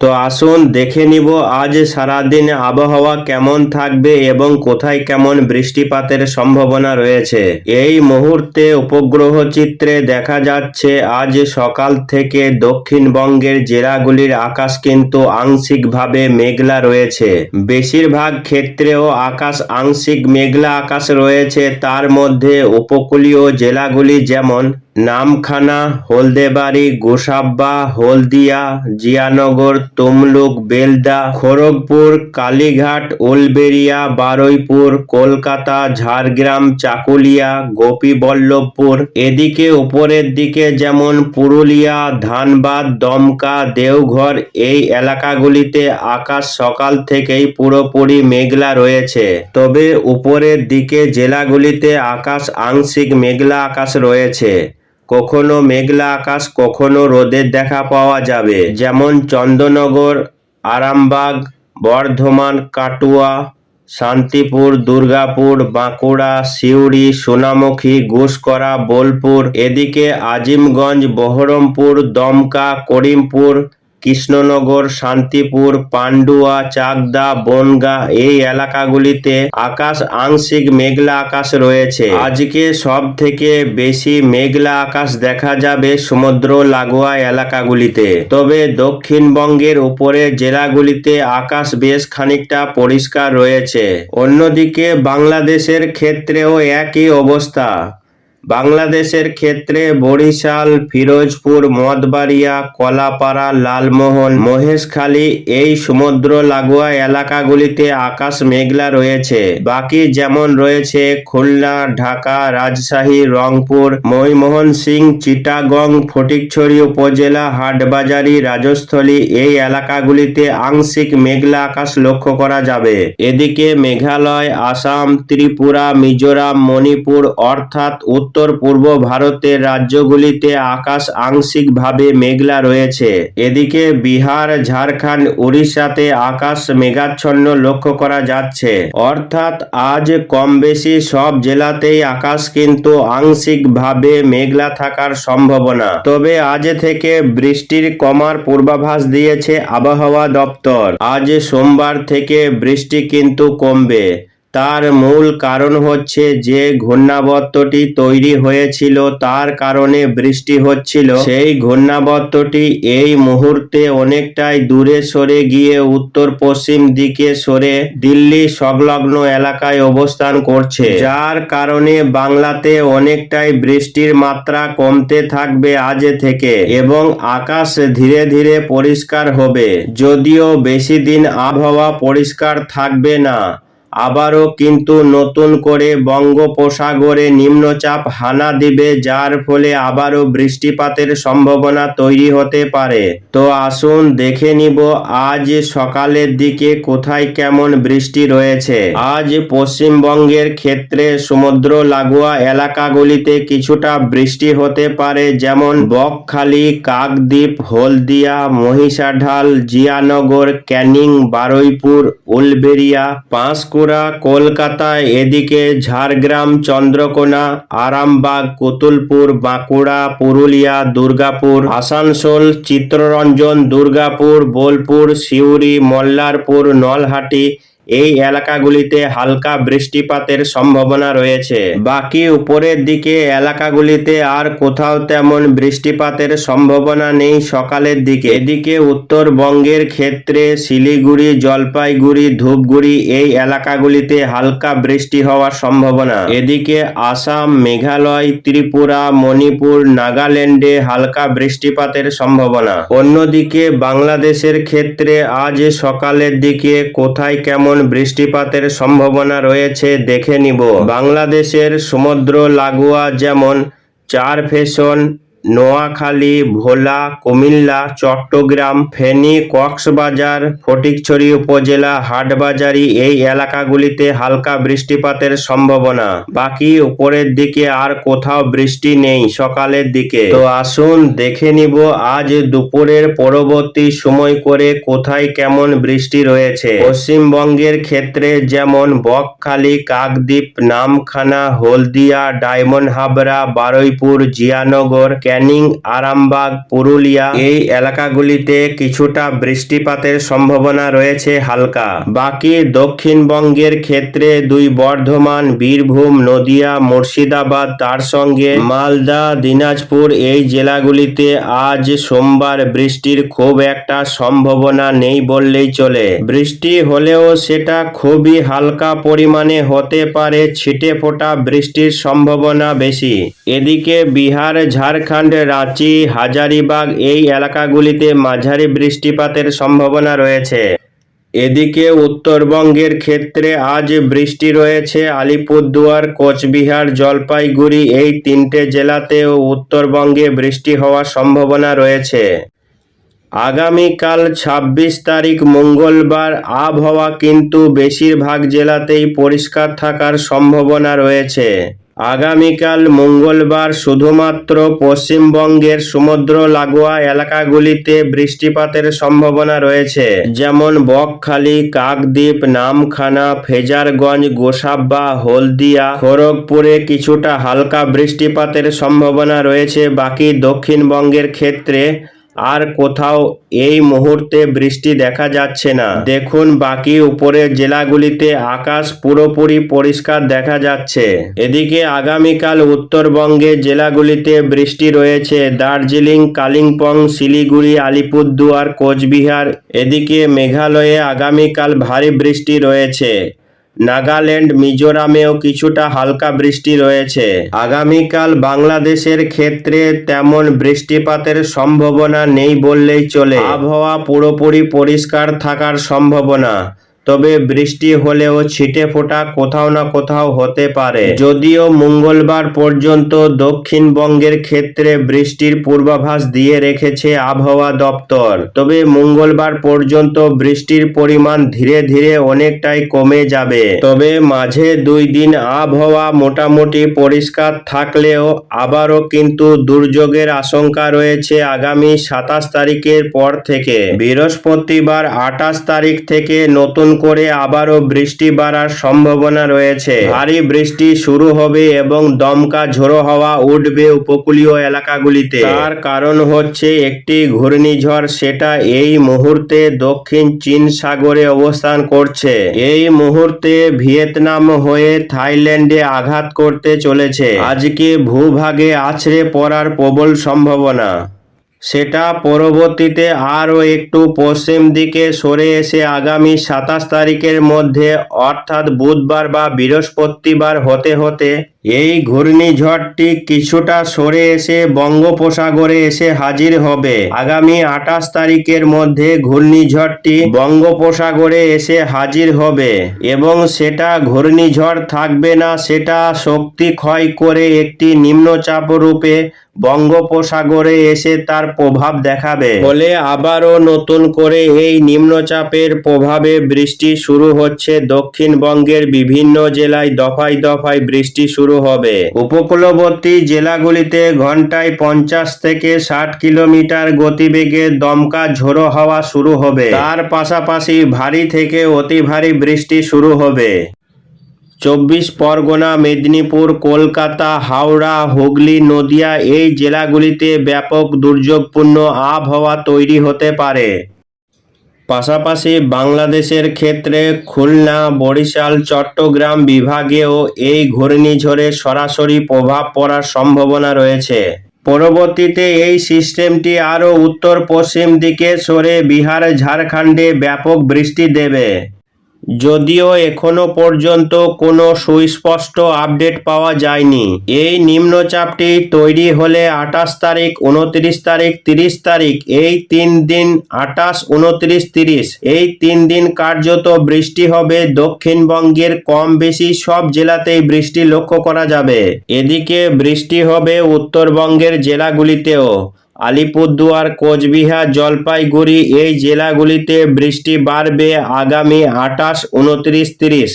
তো আসুন দেখে নিব আজ সারাদিন আবহাওয়া কেমন থাকবে এবং কোথায় কেমন বৃষ্টিপাতের সম্ভাবনা রয়েছে। এই মুহূর্তে উপগ্রহ চিত্রে দেখা যাচ্ছে আজ সকাল থেকে দক্ষিণবঙ্গের জেলাগুলির আকাশ কিন্তু আংশিকভাবে মেঘলা রয়েছে। বেশিরভাগ ক্ষেত্রেও আকাশ আংশিক মেঘলা আকাশ রয়েছে। তার মধ্যে উপকূলীয় জেলাগুলি যেমন নামখানা, হলদেবাড়ি, গোসাব্বা, হলদিয়া, জিয়ানগর তমলুক, বেলদা, খড়গপুর, কালীঘাট উলবেড়িয়া বারুইপুর, কলকাতা, ঝাড়গ্রাম, চাকুলিয়া, গোপীবল্লভপুর। এদিকে উপরের দিকে যেমন পুরুলিয়া, ধানবাদ, দমকা, দেওঘর, এই এলাকাগুলিতে আকাশ সকাল থেকেই পুরোপুরি মেঘলা রয়েছে। তবে উপরের দিকে জেলাগুলিতে আকাশ আংশিক মেঘলা আকাশ রয়েছে। কখনো মেঘলা আকাশ, কখনো রোদের দেখা পাওয়া যাবে। যেমন চন্দনগর আরামবাগ, বর্ধমান, কাটুয়া, শান্তিপুর, দুর্গাপুর, বাঁকুড়া, সিউড়ি, সোনামুখী ঘুষকরা বোলপুর। এদিকে আজিমগঞ্জ, বহরমপুর, দমকা, করিমপুর কৃষ্ণনগর, শান্তিপুর, পান্ডুয়া, চাকদা, বনগা এই এলাকাগুলিতে আকাশ আংশিক মেঘলা আকাশ রয়েছে। আজকে সব থেকে বেশি মেঘলা আকাশ দেখা যাবে সমুদ্র লাগোয়া এলাকাগুলিতে। তবে দক্ষিণবঙ্গের উপরে জেলাগুলিতে আকাশ বেশ খানিকটা পরিষ্কার রয়েছে। অন্যদিকে বাংলাদেশের ক্ষেত্রেও একই অবস্থা। বাংলাদেশের ক্ষেত্রে বরিশাল, ফিরোজপুর, মদবাড়িয়া, কলাপাড়া, লালমোহন, মহেশখালী এই সমুদ্র লাগোয়া এলাকাগুলিতে আকাশ মেঘলা রয়েছে। বাকি যেমন রয়েছে খুলনা, ঢাকা, রাজশাহী, রংপুর ময়মোহন সিং চিটাগং, ফটিকছড়ি উপজেলা, হাটবাজারি, রাজস্থলী এই এলাকাগুলিতে আংশিক মেঘলা আকাশ লক্ষ্য করা যাবে। এদিকে মেঘালয়, আসাম, ত্রিপুরা, মিজোরাম, মণিপুর অর্থাৎ উত্তর পূর্ব ভারতের রাজ্যগুলিতে আকাশ আংশিকভাবে মেঘলা রয়েছে। এদিকে বিহার, ঝাড়খণ্ড উড়িষ্যাতে আকাশ মেঘাচ্ছন্ন লক্ষ্য করা যাচ্ছে। অর্থাৎ আজ কম বেশি সব জেলাতেই আকাশ কিন্তু আংশিকভাবে মেঘলা থাকার সম্ভাবনা। তবে আজ থেকে বৃষ্টির কমার পূর্বাভাস দিয়েছে আবহাওয়া দপ্তর। আজ সোমবার থেকে বৃষ্টি কিন্তু কমবে। তার মূল কারণ হচ্ছে যে ঘূর্ণাবর্তটি তৈরি হয়েছিল, তার কারণে বৃষ্টি হচ্ছিল। সেই ঘূর্ণাবর্তটি এই মুহূর্তে অনেকটাই দূরে সরে গিয়ে উত্তর পশ্চিম দিকে সরে দিল্লি সংলগ্ন এলাকায় অবস্থান করছে। যার কারণে বাংলাতে অনেকটাই বৃষ্টির মাত্রা কমতে থাকবে আজ থেকে এবং আকাশ ধীরে ধীরে পরিষ্কার হবে। যদিও বেশি দিন আবহাওয়া পরিষ্কার থাকবে না। আবারও কিন্তু নতুন করে বঙ্গোপসাগরে নিম্নচাপ হানা দিবে, যার ফলে আবারও বৃষ্টিপাতের সম্ভাবনা তৈরি হতে পারে। তো আসুন দেখে নিব আজ সকালের দিকে কোথায় কেমন বৃষ্টি রয়েছে। আজ পশ্চিমবঙ্গের ক্ষেত্রে সমুদ্র লাগোয়া এলাকাগুলিতে কিছুটা বৃষ্টি হতে পারে, যেমন বকখালি, কাকদ্বীপ, হলদিয়া, মহিষাঢাল, জিয়ানগর, ক্যানিং, বারুইপুর উলবেড়িয়া পাঁশকুড়া কলকাতা, এদিকে ঝাড়গ্রাম, চন্দ্রকোনা, আরামবাগ, কুতুলপুর, বাঁকুড়া, পুরুলিয়া, দুর্গাপুর, আসানসোল চিত্ররঞ্জন দুর্গাপুর, বোলপুর, সিউড়ি, মল্লারপুর, নলহাটি এই এলাকাগুলিতে হালকা বৃষ্টিপাতের সম্ভাবনা রয়েছে। বাকি উপরের দিকে এলাকাগুলিতে আর কোথাও তেমন বৃষ্টিপাতের সম্ভাবনা নেই সকালের দিকে। এদিকে উত্তরবঙ্গের ক্ষেত্রে শিলিগুড়ি, জলপাইগুড়ি, ধূপগুড়ি এই এলাকাগুলিতে হালকা বৃষ্টি হওয়ার সম্ভাবনা। এদিকে আসাম, মেঘালয়, ত্রিপুরা, মণিপুর, নাগাল্যান্ডে হালকা বৃষ্টিপাতের সম্ভাবনা। অন্যদিকে বাংলাদেশের ক্ষেত্রে আজ সকালের দিকে কোথায় কেমন বৃষ্টিপাতের সম্ভাবনা রয়েছে দেখে নিব। বাংলাদেশের সমুদ্র লাগোয়া যেমন চার ফেশন নোয়াখালী, ভোলা, কুমিল্লা, চট্টগ্রাম, ফেনী, কক্সবাজার, ফটিকছড়ি উপজেলা, হাটবাজারি এই এলাকাগুলিতে হালকা বৃষ্টিপাতের সম্ভাবনা। বাকি উপরের দিকে আর কোথাও বৃষ্টি নেই সকালের দিকে। তো আসুন দেখে নিব আজ দুপুরের পরবর্তী সময় করে কোথায় কেমন বৃষ্টি রয়েছে। পশ্চিমবঙ্গের ক্ষেত্রে যেমন বকখালি, কাকদ্বীপ, নামখানা, হলদিয়া, ডায়মন্ড হাবড়া, বারুইপুর, জিয়ানগর ক্যানিং ক্যানিং আরামবাগ, পুরুলিয়া এই এলাকাগুলিতে কিছুটা বৃষ্টিপাতের সম্ভাবনা রয়েছে হালকা। বাকি দক্ষিণবঙ্গের ক্ষেত্রে দুই বর্ধমান, বীরভূম, নদিয়া, মুর্শিদাবাদ, তার সঙ্গে মালদা, দিনাজপুর এই জেলাগুলিতে আজ সোমবার বৃষ্টির খুব একটা সম্ভাবনা নেই বললেই চলে। বৃষ্টি হলেও সেটা খুবই হালকা পরিমাণে হতে পারে, ছিটে ফোটা বৃষ্টির সম্ভাবনা বেশি। এদিকে বিহার, ঝাড়খণ্ড রাঁচি, হাজারিবাগ এই এলাকাগুলিতে মাঝারি বৃষ্টিপাতের সম্ভাবনা রয়েছে। এদিকে উত্তরবঙ্গের ক্ষেত্রে আজ বৃষ্টি রয়েছে আলিপুরদুয়ার, কোচবিহার, জলপাইগুড়ি এই তিনটে জেলাতেও উত্তরবঙ্গে বৃষ্টি হওয়ার সম্ভাবনা রয়েছে। আগামীকাল ছাব্বিশ তারিখ মঙ্গলবার আবহাওয়া কিন্তু বেশিরভাগ জেলাতেই পরিষ্কার থাকার সম্ভাবনা রয়েছে। আগামীকাল মঙ্গলবার শুধুমাত্র পশ্চিমবঙ্গের সমুদ্র লাগোয়া এলাকাগুলিতে বৃষ্টিপাতের সম্ভাবনা রয়েছে, যেমন বকখালি, কাকদ্বীপ, নামখানা, ফেজারগঞ্জ, গোসাব্বা, হলদিয়া, খড়গপুরে কিছুটা হালকা বৃষ্টিপাতের সম্ভাবনা রয়েছে। বাকি দক্ষিণবঙ্গের ক্ষেত্রে আর কোথাও এই মুহূর্তে বৃষ্টি দেখা যাচ্ছে না। দেখুন, বাকি উপরের জেলাগুলিতে আকাশ পুরোপুরি পরিষ্কার দেখা যাচ্ছে। এদিকে আগামীকাল উত্তরবঙ্গে জেলাগুলিতে বৃষ্টি রয়েছে। দার্জিলিং, কালিম্পং, শিলিগুড়ি, আলিপুরদুয়ার, কোচবিহার, এদিকে মেঘালয়ে আগামীকাল ভারী বৃষ্টি রয়েছে। নাগাল্যান্ড, মিজোরামেও কিছুটা হালকা বৃষ্টি রয়েছে। আগামীকাল বাংলাদেশের ক্ষেত্রে তেমন বৃষ্টিপাতের সম্ভাবনা নেই বললেই চলে। আবহাওয়া পুরোপুরি পরিষ্কার থাকার সম্ভাবনা। তবে বৃষ্টি হলেও ছিটে ফোটা কোথাও না কোথাও হতে পারে। যদিও মঙ্গলবার পর্যন্ত দক্ষিণবঙ্গের ক্ষেত্রে বৃষ্টির পূর্বাভাস দিয়ে রেখেছে আবহাওয়া দপ্তর। তবে মঙ্গলবার পর্যন্ত বৃষ্টির পরিমাণ ধীরে ধীরে অনেকটাই কমে যাবে। তবে মাঝে দুই দিন আবহাওয়া মোটামুটি পরিষ্কার থাকলেও আবারও কিন্তু দুর্যোগের আশঙ্কা রয়েছে আগামী সাতাশ তারিখের পর থেকে। বৃহস্পতিবার আঠাশ তারিখ থেকে নতুন করে আবারও বৃষ্টি বাড়ার সম্ভাবনা রয়েছে। ভারী বৃষ্টি শুরু হবে এবং দমকা ঝোড়ো হওয়া উঠবে উপকূলীয় এলাকাগুলিতে। তার কারণ হচ্ছে একটি ঘূর্ণিঝড় সেটা এই মুহূর্তে দক্ষিণ চীন সাগরে অবস্থান করছে। এই মুহূর্তে ভিয়েতনাম হয়ে থাইল্যান্ডে আঘাত করতে চলেছে। আজকে ভূভাগে আছড়ে পড়ার প্রবল সম্ভাবনা। সেটা পরবর্তীতে আরও একটু পশ্চিম দিকে সরে এসে আগামী সাতাশ তারিখের মধ্যে অর্থাৎ বুধবার বা বৃহস্পতিবার হতে হতে এই ঘূর্ণিঝড়টি কিছুটা সরে এসে বঙ্গোপসাগরে এসে হাজির হবে। আগামী আঠাশ তারিখের মধ্যে ঘূর্ণিঝড়টি বঙ্গোপসাগরে এসে হাজির হবে এবং সেটা ঘূর্ণিঝড় থাকবে না, সেটা শক্তি ক্ষয় করে একটি নিম্নচাপ রূপে বঙ্গোপসাগরে এসে তার প্রভাব দেখাবে। ফলে আবারও নতুন করে এই নিম্নচাপের প্রভাবে বৃষ্টি শুরু হচ্ছে। দক্ষিণবঙ্গের বিভিন্ন জেলায় দফায় দফায় বৃষ্টি শুরু হবে। উপকূলবর্তী জেলাগুলিতে ঘন্টায় পঞ্চাশ থেকে ষাট কিলোমিটার গতিবেগে দমকা ঝোড়ো হাওয়া শুরু হবে। তার পাশাপাশি ভারী থেকে অতি ভারী বৃষ্টি শুরু হবে। চব্বিশ পরগনা, মেদিনীপুর, কলকাতা, হাওড়া, হুগলি, নদিয়া এই জেলাগুলিতে ব্যাপক দুর্যোগপূর্ণ আবহাওয়া তৈরি হতে পারে। পাশাপাশি বাংলাদেশের ক্ষেত্রে খুলনা, বরিশাল, চট্টগ্রাম বিভাগেও এই ঘূর্ণিঝড়ের সরাসরি প্রভাব পড়ার সম্ভাবনা রয়েছে। পরবর্তীতে এই সিস্টেমটি আরও উত্তর পশ্চিম দিকে সরে বিহার ঝাড়খণ্ডে ব্যাপক বৃষ্টি দেবে। যদিও এখনও পর্যন্ত কোনো সুস্পষ্ট আপডেট পাওয়া যায়নি। এই নিম্নচাপটি তৈরি হলে আঠাশ তারিখ, উনত্রিশ তারিখ, তিরিশ তারিখ, এই তিন দিন আঠাশ, উনত্রিশ, তিরিশ, এই তিন দিন কার্যত বৃষ্টি হবে। দক্ষিণবঙ্গের কম বেশি সব জেলাতেই বৃষ্টি লক্ষ্য করা যাবে। এদিকে বৃষ্টি হবে উত্তরবঙ্গের জেলাগুলিতেও। আলিপুরদুয়ার কোচবিহার জলপাইগুড়ি এই জেলাগুলিতে বৃষ্টি বাড়বে আগামী আঠাশ উনত্রিশ তিরিশ।